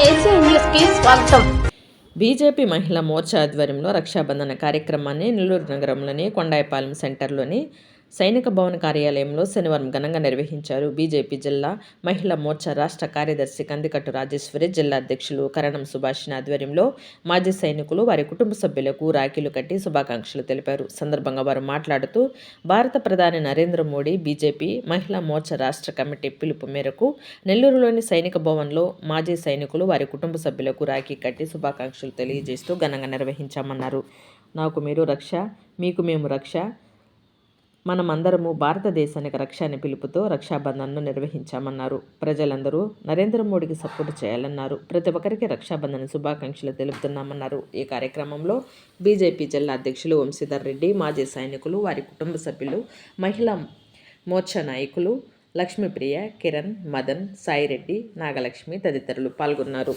స్వాగతం. బీజేపీ మహిళా మోర్చా ఆధ్వర్యంలో రక్షాబంధన కార్యక్రమాన్ని నెల్లూరు నగరంలోని కొండాయిపాలెం సెంటర్లోని సైనిక భవన్ కార్యాలయంలో శనివారం ఘనంగా నిర్వహించారు బీజేపీ జిల్లా మహిళా మోర్చా రాష్ట్ర కార్యదర్శి కందికట్టు రాజేశ్వరి జిల్లా అధ్యక్షులు కరణం సుభాషిణి ఆధ్వర్యంలో మాజీ సైనికులు వారి కుటుంబ సభ్యులకు రాఖీలు కట్టి శుభాకాంక్షలు తెలిపారు. సందర్భంగా వారు మాట్లాడుతూ భారత ప్రధాని నరేంద్ర మోడీ బీజేపీ మహిళా మోర్చా రాష్ట్ర కమిటీ పిలుపు మేరకు నెల్లూరులోని సైనిక భవన్లో మాజీ సైనికులు వారి కుటుంబ సభ్యులకు రాఖీ కట్టి శుభాకాంక్షలు తెలియజేస్తూ ఘనంగా నిర్వహించామన్నారు. నాకు మీరు రక్ష మీకు మేము రక్ష మనమందరము భారతదేశానికి రక్ష అనే పిలుపుతో రక్షాబంధన్ను నిర్వహించామన్నారు. ప్రజలందరూ నరేంద్ర మోడీకి సపోర్ట్ చేయాలన్నారు. ప్రతి ఒక్కరికి రక్షాబంధన్ శుభాకాంక్షలు తెలుపుతున్నామన్నారు. ఈ కార్యక్రమంలో బీజేపీ జిల్లా అధ్యక్షులు వంశీధర్ రెడ్డి మాజీ సైనికులు వారి కుటుంబ సభ్యులు మహిళా మోర్చా నాయకులు లక్ష్మీప్రియ కిరణ్ మదన్ సాయిరెడ్డి నాగలక్ష్మి తదితరులు పాల్గొన్నారు.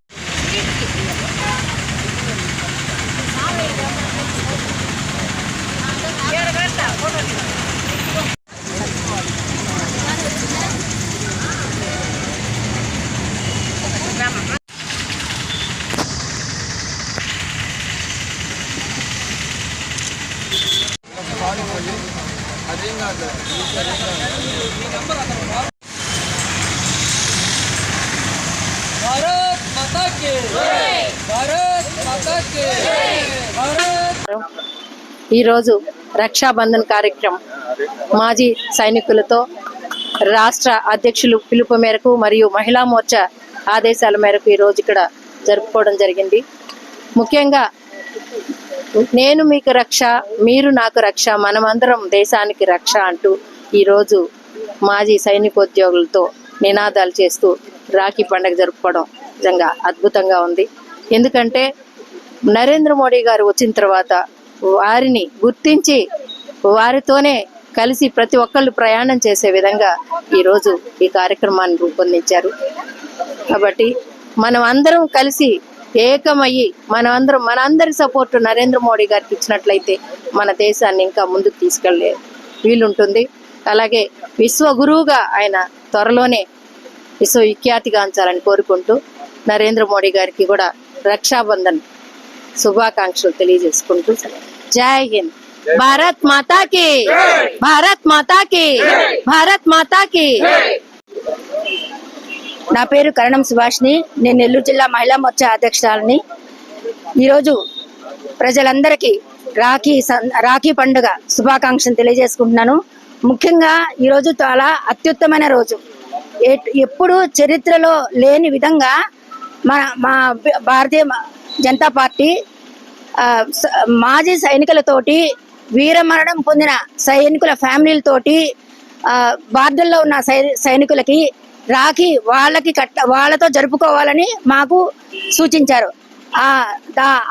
భారత్ భారత్ ఈరోజు రక్షాబంధన్ కార్యక్రమం మాజీ సైనికులతో రాష్ట్ర అధ్యక్షులు పిలుపు మేరకు మరియు మహిళా మోర్చా ఆదేశాల మేరకు ఈరోజు ఇక్కడ జరుపుకోవడం జరిగింది. ముఖ్యంగా నేను మీకు రక్ష మీరు నాకు రక్ష మనమందరం దేశానికి రక్ష అంటూ ఈరోజు మాజీ సైనికోద్యోగులతో నినాదాలు చేస్తూ రాఖీ పండుగ జరుపుకోవడం నిజంగా అద్భుతంగా ఉంది. ఎందుకంటే నరేంద్ర మోడీ గారు వచ్చిన తర్వాత వారిని గుర్తించి వారితోనే కలిసి ప్రతి ఒక్కళ్ళు ప్రయాణం చేసే విధంగా ఈరోజు ఈ కార్యక్రమాన్ని రూపొందించారు. కాబట్టి మనం అందరం కలిసి ఏకమయ్యి మనం అందరం మన అందరి సపోర్ట్ నరేంద్ర మోడీ గారికి ఇచ్చినట్లయితే మన దేశాన్ని ఇంకా ముందుకు తీసుకెళ్ళే వీలుంటుంది. అలాగే విశ్వ గురువుగా ఆయన త్వరలోనే విశ్వ విఖ్యాతిగాంచాలని కోరుకుంటూ నరేంద్ర మోడీ గారికి కూడా రక్షాబంధన్ శుభాకాంక్షలు తెలియజేసుకుంటూ. జై హింద్. భారత్ మాతాకి. భారత్ మాతాకి. భారత్ మాతాకి. నా పేరు కరణం సుభాష్ని. నేను నెల్లూరు జిల్లా మహిళా మోర్చా అధ్యక్షురాలని. ఈరోజు ప్రజలందరికీ రాఖీ రాఖీ పండుగ శుభాకాంక్షలు తెలియజేసుకుంటున్నాను. ముఖ్యంగా ఈరోజు చాలా అత్యుత్తమైన రోజు. ఎప్పుడు చరిత్రలో లేని విధంగా మన మా భారతీయ జనతా పార్టీ స- మాజీ సైనికులతోటి వీరమరణం పొందిన సైనికుల ఫ్యామిలీలతోటి బార్డర్లో ఉన్న సై సైనికులకి రాఖీ వాళ్ళకి కట్ట వాళ్ళతో జరుపుకోవాలని మాకు సూచించారు. ఆ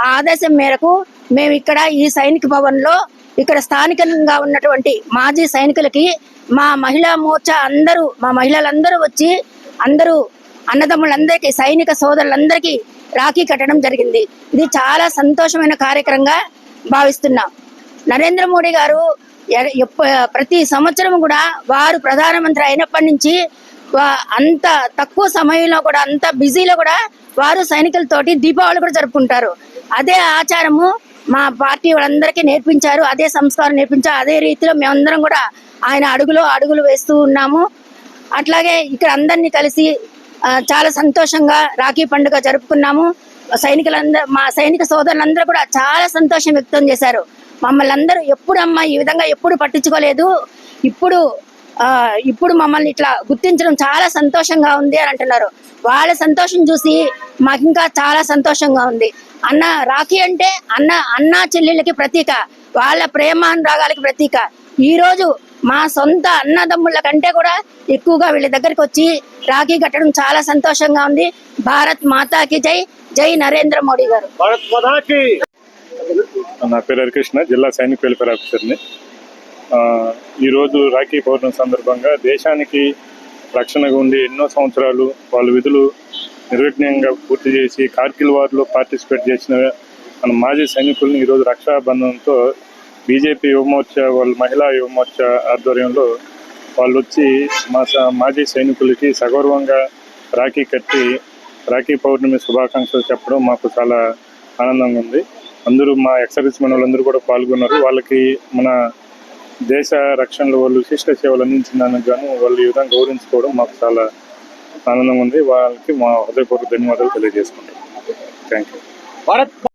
ఆదేశం మేరకు మేము ఇక్కడ ఈ సైనిక భవన్లో ఇక్కడ స్థానికంగా ఉన్నటువంటి మాజీ సైనికులకి మా మహిళా మోర్చా అందరూ మా మహిళలందరూ వచ్చి అందరూ అన్నదమ్ములందరికీ సైనిక సోదరులందరికీ రాఖీ కట్టడం జరిగింది. ఇది చాలా సంతోషమైన కార్యక్రమంగా భావిస్తున్నాం. నరేంద్ర మోడీ గారు ఎ- ఎప్ప- ప్రతి సంవత్సరం కూడా వారు ప్రధానమంత్రి అయినప్పటి నుంచి అంత తక్కువ సమయంలో కూడా అంత బిజీలో కూడా వారు సైనికులతోటి దీపావళి కూడా జరుపుకుంటారు. అదే ఆచారము మా పార్టీ వాళ్ళందరికీ నేర్పించారు అదే సంస్కారం నేర్పించారు అదే రీతిలో మేమందరం కూడా ఆయన అడుగులో అడుగులు వేస్తూ ఉన్నాము. అట్లాగే ఇక్కడ అందరినీ కలిసి చాలా సంతోషంగా రాఖీ పండుగ జరుపుకున్నాము. సైనికులందరూ మా సైనిక సోదరులందరూ కూడా చాలా సంతోషం వ్యక్తం చేశారు. మమ్మల్ని అందరూ ఎప్పుడమ్మా ఈ విధంగా ఎప్పుడు పట్టించుకోలేదు. ఇప్పుడు ఇప్పుడు మమ్మల్ని ఇట్లా గుర్తించడం చాలా సంతోషంగా ఉంది అని అంటున్నారు. వాళ్ళ సంతోషం చూసి మాకు ఇంకా చాలా సంతోషంగా ఉంది. అన్న రాఖీ అంటే అన్న అన్న చెల్లెళ్ళకి ప్రతీక వాళ్ళ ప్రేమానురాగాలకి ప్రతీక. ఈ రోజు మా సొంత అన్నదమ్ముళ్ళ కంటే కూడా ఎక్కువగా వీళ్ళ దగ్గరికి వచ్చి రాఖీ కట్టడం చాలా సంతోషంగా ఉంది. భారత్ మాతాకి జై జై నరేంద్ర మోడీ గారు. నా పేరు హరికృష్ణ జిల్లా సైనిక వెల్ఫేర్ ఆఫీసర్ని. ఈరోజు రాఖీ పౌర్ణమి సందర్భంగా దేశానికి రక్షణగా ఉండి ఎన్నో సంవత్సరాలు వాళ్ళ విధులు నిర్విఘ్నంగా పూర్తి చేసి కార్గిల్ వార్లో పార్టిసిపేట్ చేసిన మన మాజీ సైనికుల్ని ఈరోజు రక్షాబంధంతో బీజేపీ యువమోర్చా వాళ్ళ మహిళా యువమోర్చా ఆధ్వర్యంలో వాళ్ళు వచ్చి మా స- మాజీ సైనికులకి సగౌరవంగా రాఖీ కట్టి రాఖీ పౌర్ణమి శుభాకాంక్షలు చెప్పడం మాకు చాలా ఆనందంగా ఉంది. అందరూ మా ఎక్సర్విస్ మన వాళ్ళందరూ కూడా పాల్గొన్నారు. వాళ్ళకి మన దేశ రక్షణలో వాళ్ళు విశిష్ట సేవలు అందించినందుకు గాను వాళ్ళు ఈ విధంగా గౌరవించుకోవడం మాకు చాలా ఆనందంగా ఉంది. వాళ్ళకి మా హృదయపూర్వక ధన్యవాదాలు తెలియజేసుకుంటాం థ్యాంక్ యూ